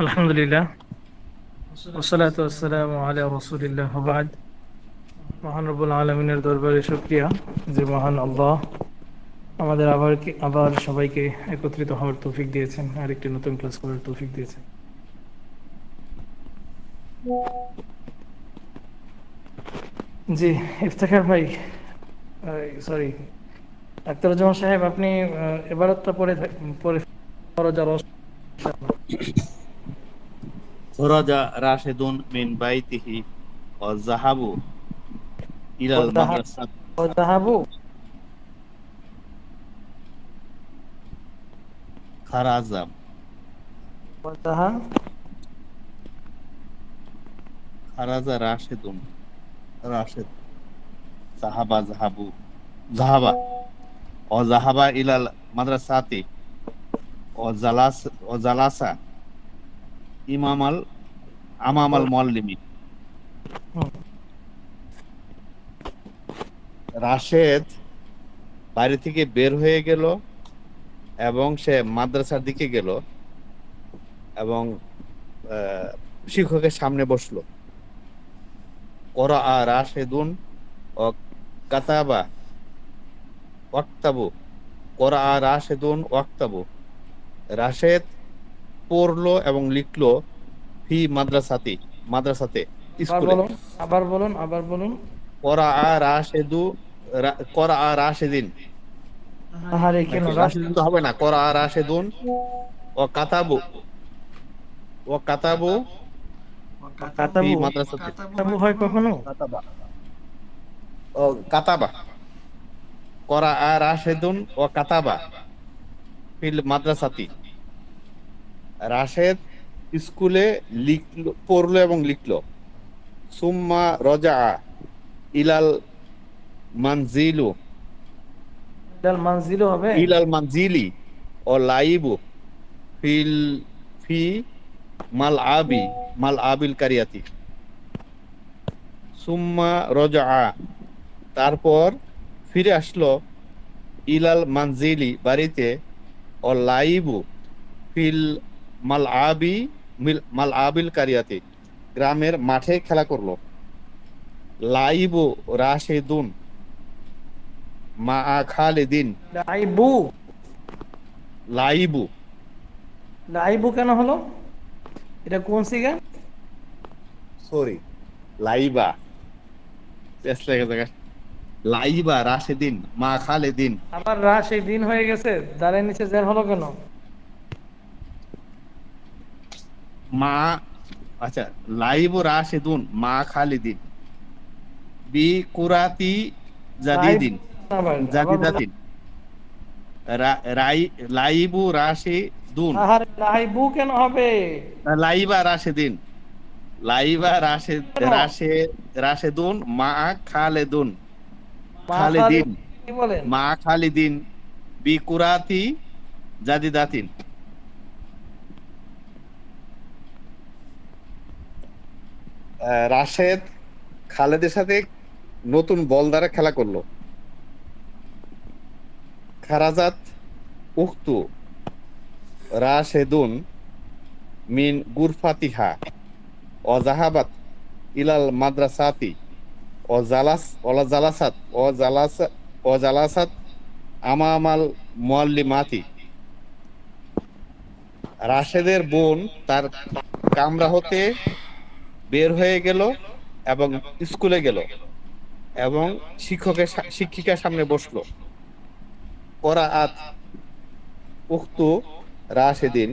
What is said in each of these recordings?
আলহামদুলিল্লাহ। ওসালাত আসসালাম রসুলিল্লাহ আলমিনের দরবারে শুক্রিয়া যে মহান আল্লাহ আমাদের আবার আবার সবাইকে একত্রিত হওয়ার তৌফিক দিয়েছেন নতুন ক্লাস করার তৌফিক দিয়েছেন। জি, ইফতেখার ভাই সরি আখতারুজ্জামান সাহেব, আপনি এবারতটা পরে পরে খরাজা রাশেদুন মিন বাইতিহি ও জাহাবু ইলাল মাদ্রাসা। জাহাবু খারাজাম। জাহা খারাজা রাশেদুন। রাশেদ। জাহাবা জাহাবু জাহাবা ও জাহাবা ইলাল মাদ্রাসাতি। ও জালাস ও জালাসা। ইমামাল আমামাল মুআল্লিমি রাশেদ বাড়ি থেকে বের হয়ে গেল এবং সে মাদ্রাসার দিকে গেল এবং শিক্ষকের সামনে বসল। করা আর রাশেদুন ও কাতাবা ওয়াক্তাবু। করা আর রাশেদুন ওয়াক্তাবু। রাশেদ পড়ল এবং লিখলো ফি মাদ্রাসাতি মাদ্রাসাতে স্কুলে। আবার বলুন আবার বলুন। করা আর রাশেদু করা আর রাশেদিন। আহারে কেন? রাশেদিন তো হবে না। করা আর রাশেদুন ও কাতাবু। ও কাতাবু। ফি কাতাবু। মাদ্রাসাতে। কাতাবু হয় কখনো? কাতাবা। ও কাতাবা। করা আর রাশেদুন ও কাতাবা। ফিল মাদ্রাসাতি। রাশেদ স্কুলে লিখলো পড়ল এবং লিখলো। সুম্মা রজা ইলাল মানজিলু। ইলাল মানজিলও হবে? ইলাল মানজিলি ও লাইবু ফিল ফি মাল আবি মাল আবিল কারিয়াতি। সুম্মা রজা তারপর ফিরে আসলো ইলাল মানজিলি বাড়িতে ও লাইবু ফিল মাল আবি মিল- আবিল কারিয়াতি গ্রামের মাঠে খেলা করল। লাইবু রাশেদুন মা খালেদিন। লাইবু? লাইবু। লাইবু কেন হলো? এটা কোন সিগা? সরি লাইবা। লাইবা রাশেদিন মা খালেদিন। আবার রাশ এই হয়ে গেছে দাঁড়ের নিচে জের হলো কেন? মা আচ্ছা লাইবু রাশেদুন মা খালিদিন। বি কুরাতি জাদিদিন। জাদিদাতিন। রাই লাইবু রাশেদুন। লাইবু কেন হবে? লাইবা রাশেদিন। লাইবা রাশে রাশে রাশেদুন মা খালেদুন। খালেদিন খালি- কি বলেন? মা খালিদিন। বি কুরাতি জাদিদাতিন। রাশেদ খালেদের সাথে নতুন বল দ্বারা খেলা করল। খারাজাত উক্তু রাশেদুন, মিন গুরফাতিহা, অজাহাবাত, ইলাল মাদ্রাসাতি ও জালাস ওলা জালাসাত ও জালাস ও জালাসাত আমামাল রাশেদের বোন তার কামরা হতে বের হয়ে গেল এবং স্কুলে গেল এবং শিক্ষকের শিক্ষিকার সামনে বসল। করাআত উক্তু রাশেদিন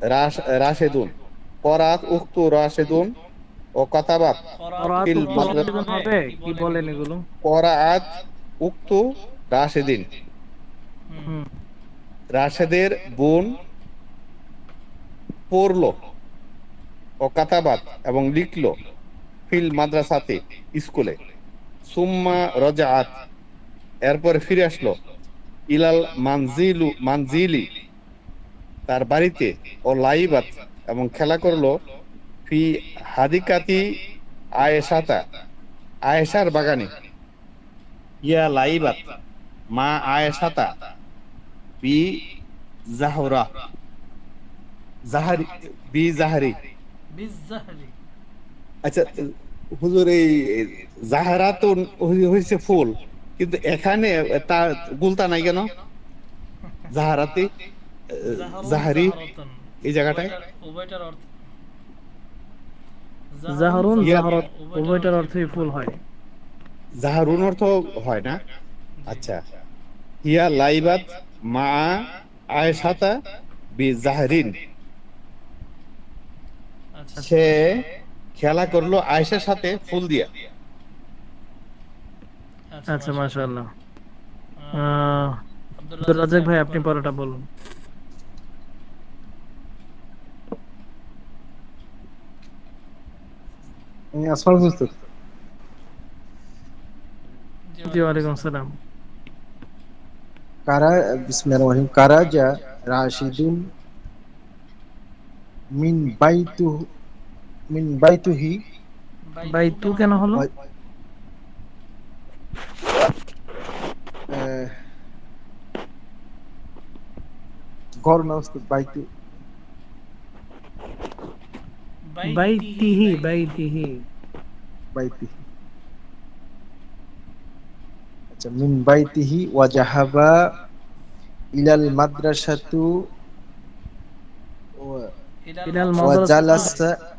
রাশ রাশেদুন করাত উক্তু রাশেদুন ও কাতাবাত করাত ফিল উক্ত মাদ্রাসা- রাশেদুন কি বলেন এগুলো? করাআত উক্তু রাশেদিন। রাশেদের বোন পড়ল। ও কাতাবাত এবং লিখল ফিল মাদ্রাসাতে, স্কুলে। সুম্মা রজাআত। এরপরে ফিরে আসলো ইলাল মানজিলু, মানজিলি। তার বাড়িতে ও লাইবাত এবং খেলা করল ফি হাদিকাতি আয়েশাতা, আয়েশার বাগানে। ইয়া লাইবাত, মা আয়েশাতা বি জাহরা। জাহারি, বি জাহারি। আচ্ছা হুজুর এই জাহারা তো হয়েছে ফুল কিন্তু এখানে তার গুলতা নাই কেন? জাহারাতে জাহারি এই জায়গাটায়? উভয়টার অর্থ জাহরুন জাহরত উভয়টার অর্থই ফুল হয়। জাহারুন অর্থ হয় না? আচ্ছা। ইয়া লাইবাত মা আয়েশাতা বি জাহরিন। সে খেলা করল আয়েশার সাথে ফুল দিয়া। আচ্ছা মাশাআল্লাহ। আহ, আব্দুল রাজাক ভাই আপনি পরোটা বলুন। আসসালামু আলাইকুম। জি ওয়ালাইকুম সালাম কারা? বিসমিল্লাহির কারাজা রাশিদুন মিন বাইতু মিন বাইতুহি বাইতু কেন হলো? আহ, ঘর না উস্তাদ বাইতু বাইতিহি বাইতিহি বাইতিহি আচ্ছা মিন বাইতিহি ওয়া জাহাবা ইলাল মাদ্রাসাতু ওয়া ইলাল মাদ্রাসা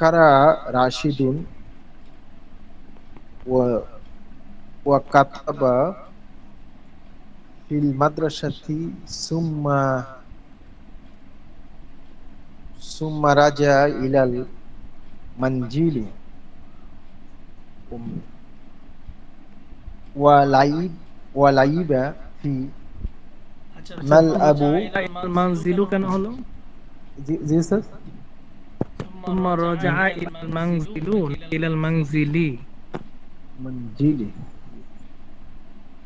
কারা রাশিদুন ও- وكتب في المدرسة ثم ثم رجع إلى المنزل ولعب ولعب في মাল আবু মানজিলু কেন হলো জি জি স্যার ثم رجع إلى المنزل إلى المنزل منزل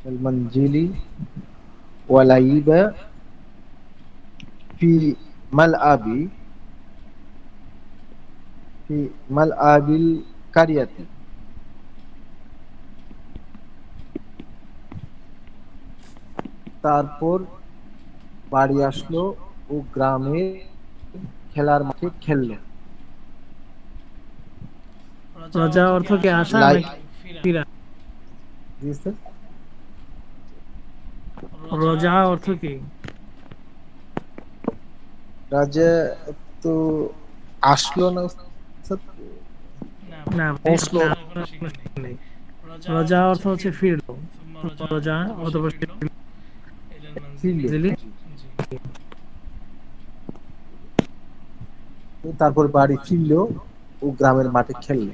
المنزل ولعب في ملعب في ملعب القرية তারপর বাড়ি আসলো ও গ্রামে খেলার মাঠে খেললো রজা অর্থ কি লাই- নাকি ফিরা? জি স্যার। রজা অর্থ কি? রাজা তো আসলো না স্যার? না। নেই। রজা অর্থ হচ্ছে ফিরলো। রজা অথবা। ফিরলি। তারপর বাড়ি ফিরলো ও গ্রামের মাঠে খেললো।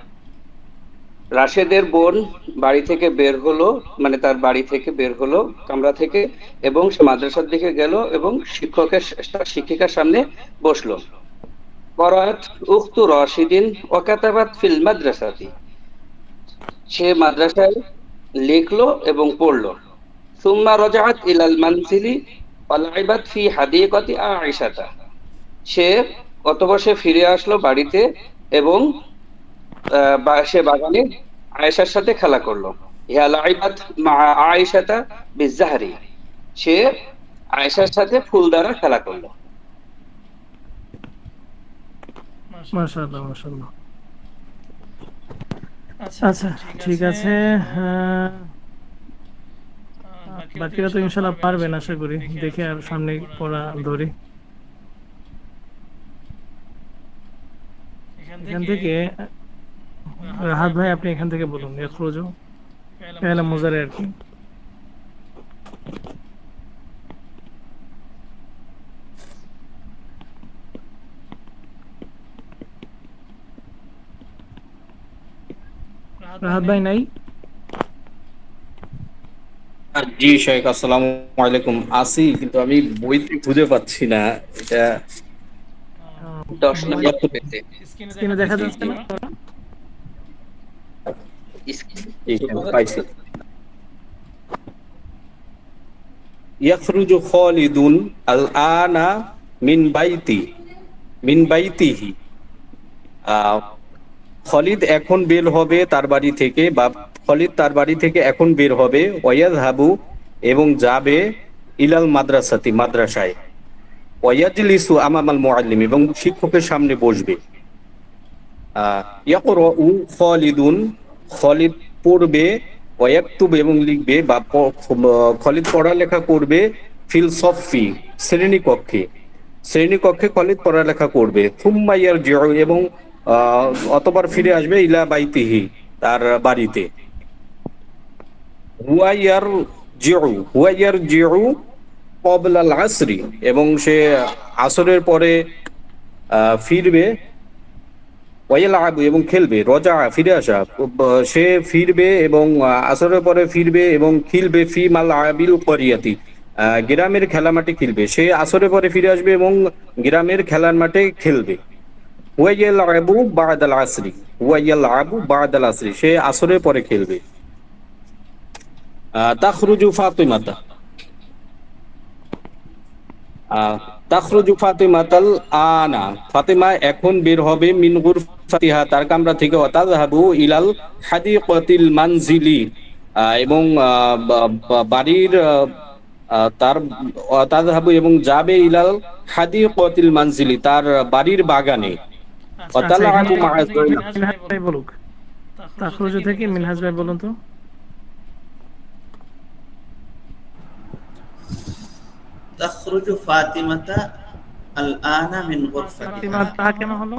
রাশেদের বোন বাড়ি থেকে বের হলো মানে তার বাড়ি থেকে বের হলো কামরা থেকে এবং সে মাদ্রাসার দিকে গেল এবং শিক্ষকের শিক্ষিকার সামনে বসল। রশিদিন ফিল মাদ্রাসাতি। সে মাদ্রাসায় লিখলো এবং পড়ল। সুম্মা রাজাআত ইলাল মানজিলি ওয়ালাইবাত ফি হাদিকাতি আয়েশাতা সে সে ফিরে আসলো বাড়িতে এবং সে বাগানে আয়েশার সাথে খেলা করল। ইয়া লাইবাত মা আয়েশাতা বিজাহরি সে আয়েশার সাথে ফুল দ্বারা খেলা করল। মাশাআল্লাহ মাশাআল্লাহ। আচ্ছা ঠিক আছে আহ, বাকিরা তো ইনশাআল্লাহ পারবেন আশা করি। দেখে আর সামনে পড়া ধরি। এখান থেকে রাহাত ভাই আপনি এখান থেকে বলুন ইয়াখরুজু ফেলা মুজারে আর কি। রাহাত ভাই নাই? জি শেখ আসসালামু আলাইকুম। আসি কিন্তু আমি বইতে খুঁজে পাচ্ছি না। এটা দশ নম্বর পেতে। স্ক্রিনে দেখা যাচ্ছে না? জি, পাইছি। ইয়াখরুজু খালিদুন আল আনা মিন বাইতি মিন বাইতিহি। খলিদ এখন বের হবে তার বাড়ি থেকে বা খলিদ তার বাড়ি থেকে এখন বের হবে ওয়াদ হাবু এবং যাবে ইলাল মাদ্রাসাতি মাদ্রাসায়। ওয়াজলিসু আমামাল মুআল্লিম এবং শিক্ষকের সামনে বসবে। আহ, ইয়াকরাউ খালিদুন খলিদ পড়বে এবং লিখবে বা খলিদ পড়ালেখা করবে ফিল সফি শ্রেণীকক্ষে। শ্রেণীকক্ষে খলিদ পড়ালেখা করবে। থুম্মাইয়ার জিউ এবং অতবার ফিরে আসবে ইলা বাইতিহি, তার বাড়িতে। হুয়াইয়ার জিউ হুয়াইয়ার জিউ কবলাল আসরি এবং সে আসরের পরে ফিরবে। ওয়াইল আবু এবং খেলবে, রজা ফিরে আসা। সে ফিরবে এবং আসরের পরে ফিরবে এবং খেলবে ফি মাল আবিল করিয়াতি গ্রামের খেলা মাঠে খেলবে। সে আসরের পরে ফিরে আসবে এবং গ্রামের খেলার মাঠে খেলবে। ওয়াইয়াল আবু বাদাল আসরি। ওয়াইয়াল আবু বাদাল আসরি। সে আসরের পরে খেলবে। তাখরুজু ফাতিমাতা। তাখরুজু ফাতিমাতাল আনা। ফাতিমা এখন বের হবে মিন গুরফাতিহা তার কামরা থেকে তাযহাবু ইলাল হাদিকাতিল মানজিলি আহ, এবং আহ, বা- বা- বাড়ির আহ, আহ, তার তাযহাবু এবং যাবে ইলাল হাদিকাতিল মানজিলি তার বাড়ির বাগানে আচ্ছা, ওয়াতালা এখানে আবু মাআজ মিনহাজ ভাই বলুক তাখরুজু থেকে মিনহাজ ভাই বলুন তো تخرج فاطمة الآن من ফাতিমা غرفتها তা কেন হলো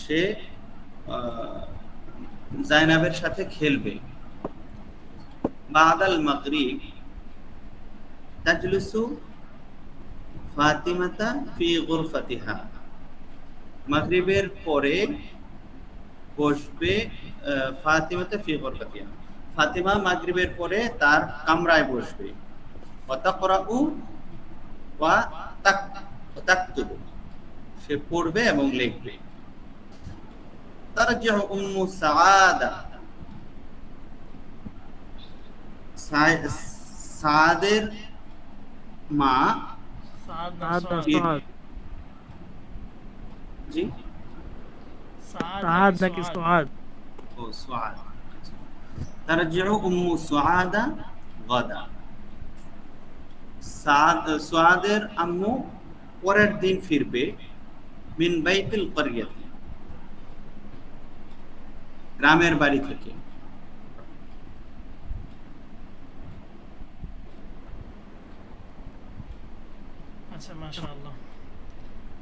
সে জাইনাবের সাথে খেলবে। বাদাল মাগরিব ফাতিমাতা ফি গুরফাতিহা। মাগরিবের পরে বসবে ফাতিমাতা ফি গুরফাতিহা। ফাতিমা মাগরিবের পরে তার কামরায় বসবে। ওয়াতাকরাউ ওয়া তাক তাকতুবু সে পড়বে এবং লিখবে। তারজিউ উম্মু সাআদা। সাদের মা সাদ জি? সাদ নাকি সুআদ ও সুআদ তারজিউ উম্মু সুআদা গাদা। সাদ সুআদের আম্মু পরের দিন ফিরবে মিন বাইতুল করিয়াতি গ্রামের বাড়ি থেকে। আচ্ছা মাশাআল্লাহ।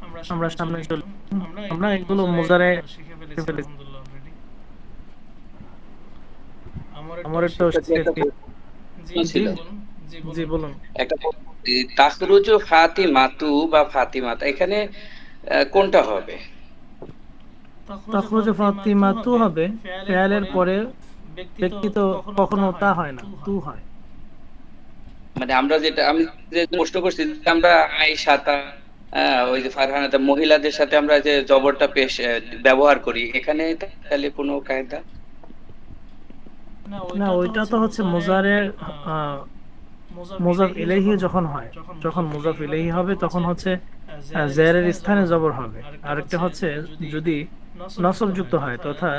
আমরা আমরা সামনে চল আমরা আমরা এগুলো মোজারে শিখে ফেলেছি। আমার একটা জি জি বলুন। একটা তাখরুজু ফাতিমাতু বা ফাতিমাতা এখানে কোনটা হবে? তাখরুজু ফাতিমা তু হবে। ফেয়ালের পরে ব্যক্তি তো কখনো তা হয় না তু হয়। মানে আমরা যেটা আমি যে প্রশ্ন করছি যে আমরা আয়েশাতা ওই যে ফারহানাতে মহিলাদের সাথে আমরা যে জবরটা পেশ ব্যবহার করি এখানে তাহলে কোনো কায়দা? না ওইটা তো হচ্ছে মোজারের মুজাফ ইলাইহি যখন হয় যখন মুজাফ ইলাইহি হবে তখন হচ্ছে জেরের স্থানে জবর হবে। আরেকটা হচ্ছে যদি নসব যুক্ত হয় তথা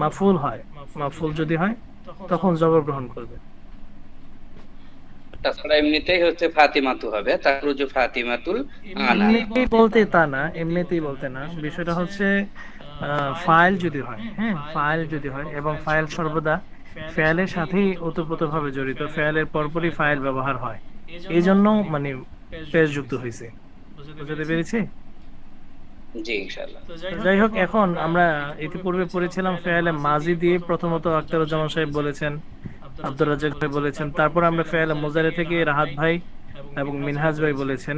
মাফুল হয়। মাফুল যদি হয় তখন জবর গ্রহণ করবে। তাছাড়া এমনিতেই হচ্ছে ফাতিমাতু হবে তারপর যে ফাতিমাতুল আনা। এমনিতেই বলতে তা না এমনিতেই বলতে না। বিষয়টা হচ্ছে ফাইল যদি হয় হ্যাঁ ফাইল যদি হয় এবং ফাইল সর্বদা ফেয়ালের সাথেই ওতপ্রোতভাবে জড়িত। ফেয়ালের পরপরই ফাইল ব্যবহার হয়। এই জন্য মানে পেশ যুক্ত হয়েছে। বুঝতে পেরেছি? যাই হোক এখন আমরা ইতিপূর্বে পড়েছিলাম ফেয়ালে মাজি দিয়ে প্রথমত আখতারুজ্জামান সাহেব বলেছেন আব্দুর রাজ্জাক ভাই বলেছেন তারপর আমরা ফেয়ালে মোজারে থেকে রাহাত ভাই এবং মিনহাজ ভাই বলেছেন।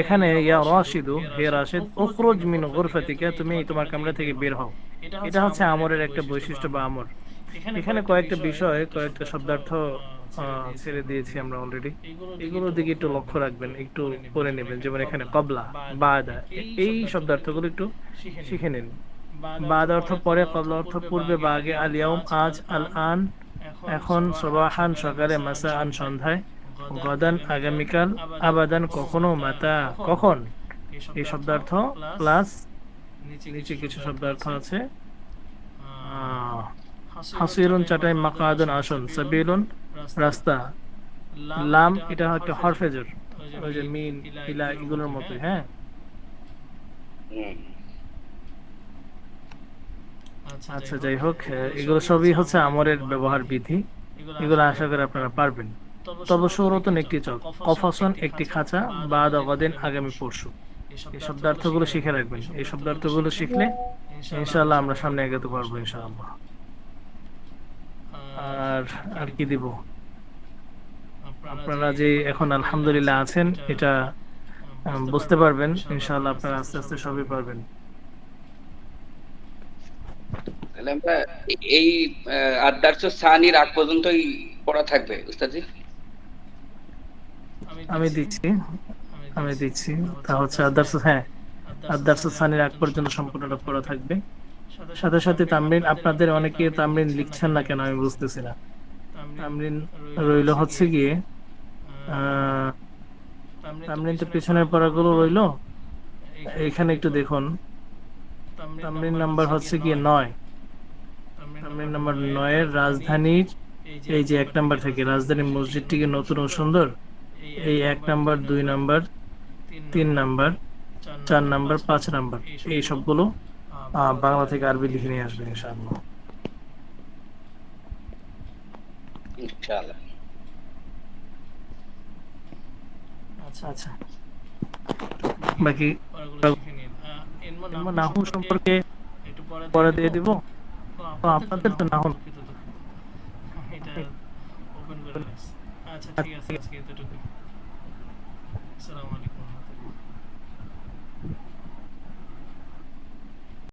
এখানে ইয়া রাশিদু হে রাশিদ উখরুজ মিন গুরফাতিকা তুমি তোমার কামরা থেকে বের হও। এটা হচ্ছে আমরের একটা বৈশিষ্ট্য বা আমর। এখানে কয়েকটা বিষয় কয়েকটা শব্দার্থ ছেড়ে দিয়েছি আমরা অলরেডি এগুলোর দিকে একটু লক্ষ্য রাখবেন একটু পড়ে নেবেন যেমন এখানে কবলা বাদা এই শব্দার্থগুলো একটু শিখে নিন। বাদ অর্থ পরে কবলা অর্থ পূর্বে বা আগে আল আজ আল আন এখন সবাহান সকালে মাসা আন সন্ধ্যায় গদান আগামীকাল আবাদান কখনো মাতা কখন? এই শব্দার্থ প্লাস নিচে কিছু শব্দার্থ আছে। আহ, হাসিরুন চাটাই মাকাদুন আসন সাবিলুন রাস্তা। লাম এটা একটা হরফেজর ওই যে মিন ইলা এগুলোর মতোই হ্যাঁ। আচ্ছা যাই হোক। এগুলো সবই হচ্ছে আমরের ব্যবহার বিধি। এগুলো আশা করি আপনারা পারবেন। তবে সৌরতন একটি চক কফাসন একটি খাঁচা বাদ অবাদিন আগামী পরশু। এই শব্দার্থগুলো শিখে রাখবেন। এই শব্দার্থগুলো শিখলে ইনশাআল্লাহ আমরা সামনে এগোতে পারব। ইনশাআল্লাহ। আর আর কি দিব? আপনারা যে এখন আলহামদুলিল্লাহ আছেন এটা বুঝতে পারবেন। ইনশাআল্লাহ আপনারা আস্তে আস্তে সবই পারবেন। আমরা এই আদার্স সানির আগ পর্যন্তই পড়া থাকবে উস্তাদি আমি দিচ্ছি। আমি দিচ্ছি। তা হচ্ছে আদার্স হ্যাঁ আদার্স সানির আগ পর্যন্ত সম্পূর্ণটা পড়া থাকবে। সাথে সাথে তামরিন, আপনাদের অনেকে তামরিন লিখছেন না কেন আমি বুঝতেছি না। তামরিন রইল হচ্ছে গিয়ে তামরিন তো পিছনের পড়াগুলো রইল। এখানে একটু দেখুন। তামরিন নাম্বার হচ্ছে গিয়ে নয়। তামরিন নাম্বার নয়ের রাজধানীর এই যে এক নাম্বার থেকে রাজধানী মসজিদটিকে নতুন ও সুন্দর, এই এক নাম্বার, দুই নাম্বার, তিন নাম্বার, চার নাম্বার, পাঁচ নাম্বার, এই সবগুলো বাংলা থেকে আরবি লিখে নিয়ে আসবেন ইনশাআল্লাহ। ইনশাআল্লাহ। আচ্ছা বাকি নাহু সম্পর্কে পরে দিয়ে দিব। তো আপনাদের তো নাহু। এটা ওপেন করে আচ্ছা ঠিক আছে আজকে এতটুকু আসসালামু আলাইকুম